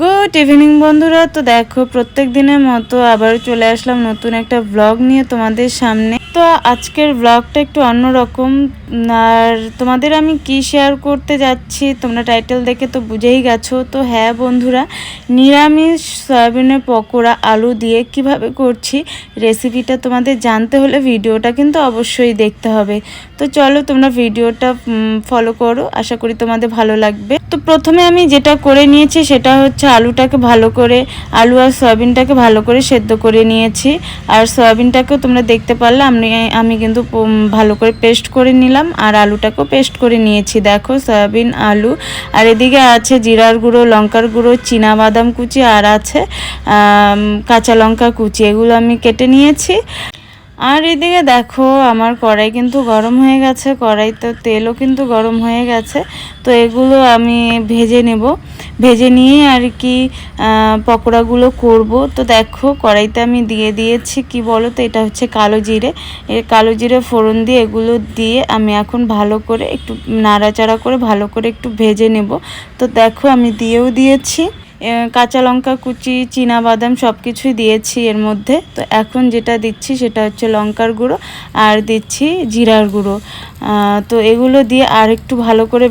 Good evening বন্ধুরা। তো দেখো, প্রত্যেক দিনের মতো আবার চলে আসলাম নতুন একটা ব্লগ নিয়ে তোমাদের সামনে। তো আজকের ব্লগটা একটু অন্যরকম। আর তোমাদের আমি কি শেয়ার করতে যাচ্ছি, তোমরা টাইটেল দেখে তো বুঝেই গেছো। তো হ্যাঁ বন্ধুরা, নিরামিষ সয়াবিনের পকোড়া, আলু দিয়ে কীভাবে করছি রেসিপিটা তোমাদের জানতে হলে ভিডিওটা কিন্তু অবশ্যই দেখতে হবে। তো চলো তোমরা ভিডিওটা ফলো করো, আশা করি তোমাদের ভালো লাগবে। তো প্রথমে আমি যেটা করে নিয়েছি সেটা হচ্ছে আলুটাকে ভালো করে, আলু আর সয়াবিনটাকে ভালো করে সেদ্ধ করে নিয়েছি। আর সয়াবিনটাকেও তোমরা দেখতে পারলে আমি আমি কিন্তু ভালো করে পেস্ট করে নিলাম আর আলুটাকেও পেস্ট করে নিয়েছি। দেখো সয়াবিন আলু আর এদিকে আছে জিরার গুঁড়ো লঙ্কার গুঁড়ো বাদাম কুচি আর আছে আম, কাঁচা লঙ্কা কুচি। এগুলো আমি কেটে নিয়েছি। আর এদিকে দেখো, আমার কড়াই কিন্তু গরম হয়ে গেছে, কড়াইতে তেলও কিন্তু গরম হয়ে গেছে, তো এগুলো আমি ভেজে নেব। ভেজে নিয়ে আর কি পকোড়াগুলো করব। তো দেখো, কড়াইতে আমি দিয়ে দিয়েছি, কি বলো তো এটা হচ্ছে কালো জিরে। এর কালো জিরে ফোড়ন দিয়ে এগুলো দিয়ে আমি এখন ভালো করে একটু নাড়াচাড়া করে ভালো করে একটু ভেজে নেব। তো দেখো, আমি দিয়েও দিয়েছি। কাঁচা লঙ্কা কুচি চীনা বাদাম সব কিছুই দিয়েছি এর মধ্যে। তো এখন যেটা দিচ্ছি সেটা হচ্ছে লঙ্কার গুঁড়ো আর দিচ্ছি জিরার গুঁড়ো। তো এগুলো দিয়ে আর একটু ভালো করে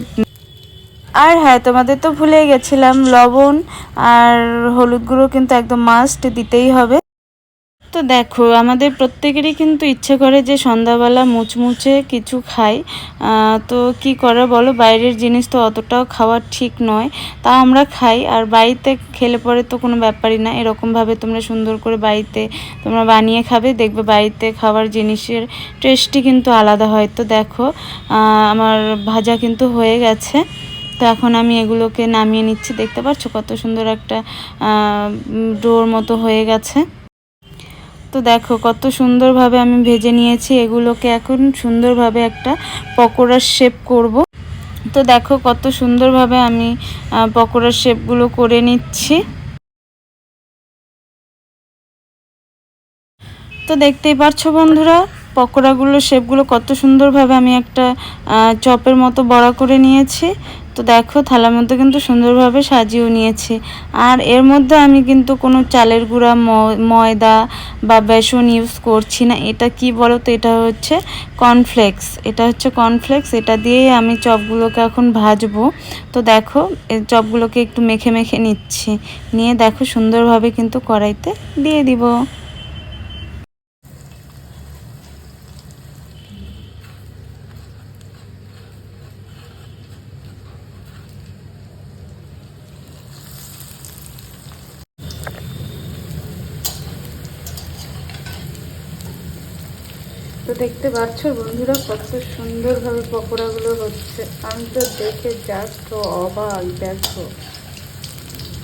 আর হ্যাঁ তোমাদের তো ভুলেই গেছিলাম, লবণ আর হলুদ গুঁড়ো কিন্তু একদম মাস্ট দিতেই হবে। তো দেখো, আমাদের প্রত্যেকেরই কিন্তু ইচ্ছে করে যে সন্ধ্যাবেলা মুচমুচে কিছু খাই। তো কি করে বলো, বাইরের জিনিস তো অতটাও খাওয়া ঠিক নয়। তা আমরা খাই, আর বাড়িতে খেলে পরে তো কোনো ব্যাপারই না। এরকমভাবে তোমরা সুন্দর করে বাড়িতে তোমরা বানিয়ে খাবে, দেখবে বাড়িতে খাওয়ার জিনিসের টেস্টই কিন্তু আলাদা হয়। তো দেখো আমার ভাজা কিন্তু হয়ে গেছে। তো এখন আমি এগুলোকে নামিয়ে নিচ্ছি। দেখতে পাচ্ছ কত সুন্দর একটা ডোর মতো হয়ে গেছে। তো দেখো, কত সুন্দরভাবে আমি ভেজে নিয়েছি। এগুলোকে এখন সুন্দরভাবে একটা পকোড়ার শেপ করব। তো দেখো, কত সুন্দরভাবে আমি পকোড়ার শেপগুলো করে নিচ্ছি। তো দেখতেই পারছ বন্ধুরা পকোড়াগুলো শেপগুলো কত সুন্দরভাবে আমি একটা চপের মতো বড়া করে নিয়েছি। তো দেখো, থালার মধ্যে কিন্তু সুন্দরভাবে সাজিয়েও নিয়েছি। আর এর মধ্যে আমি কিন্তু কোনো চালের গুঁড়া ময়দা বা বেসন ইউজ করছি না। এটা কি বলো তো এটা হচ্ছে কর্নফ্লেক্স এটা হচ্ছে কর্নফ্লেক্স এটা দিয়েই আমি চপগুলোকে এখন ভাজবো। তো দেখো চপগুলোকে একটু মেখে মেখে নিচ্ছি। নিয়ে দেখো, সুন্দরভাবে কিন্তু কড়াইতে দিয়ে দিব। তো দেখতে পাচ্ছ বন্ধুরা, কত সুন্দরভাবে পকোড়াগুলো হচ্ছে। আমি তো দেখে জাস্ট অবাক, দেখো।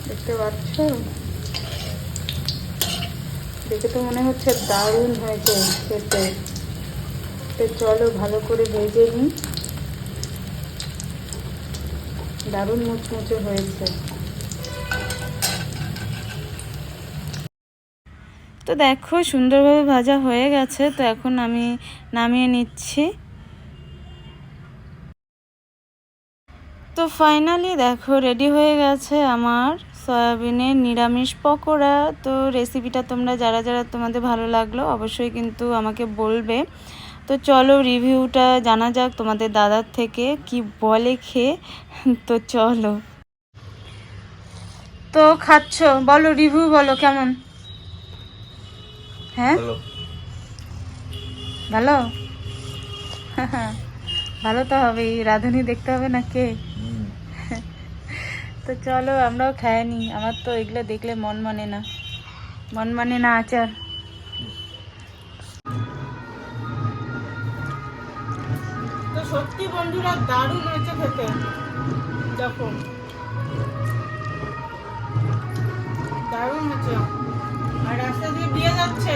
দেখতে পাচ্ছ? দেখে তো মনে হচ্ছে দারুণ হয়েছে খেতে। তো চলো ভালো করে ভেজে নিই। দারুণ মুচমুচে হয়েছে। তো দেখো, সুন্দরভাবে ভাজা হয়ে গেছে, তো এখন আমি নামিয়ে নিচ্ছি। তো ফাইনালি দেখো, রেডি হয়ে গেছে আমার সয়াবিনের নিরামিষ পকোড়া। তো রেসিপিটা তোমরা, যারা যারা তোমাদের ভালো লাগল, অবশ্যই কিন্তু আমাকে বলবে। তো চলো, রিভিউটা জানা যাক তোমাদের দাদার থেকে, কি বলে খেয়ে? তো চলো। তো খাচ্ছ? বলো, রিভিউ বলো কেমন? হ্যাঁ? ভালো। ভালো? তো হবেই। রাঁধুনি দেখতে হবে না কে? তো চলো আমরাও খাই নি। আমার তো এগুলো দেখলে মন মানে না। মন মানে না আচার। তো সত্যি বন্ধুরা দারুণ হয়েছে খেতে। যখন দারুণ হয়েছে। দিয়ে যাচ্ছে।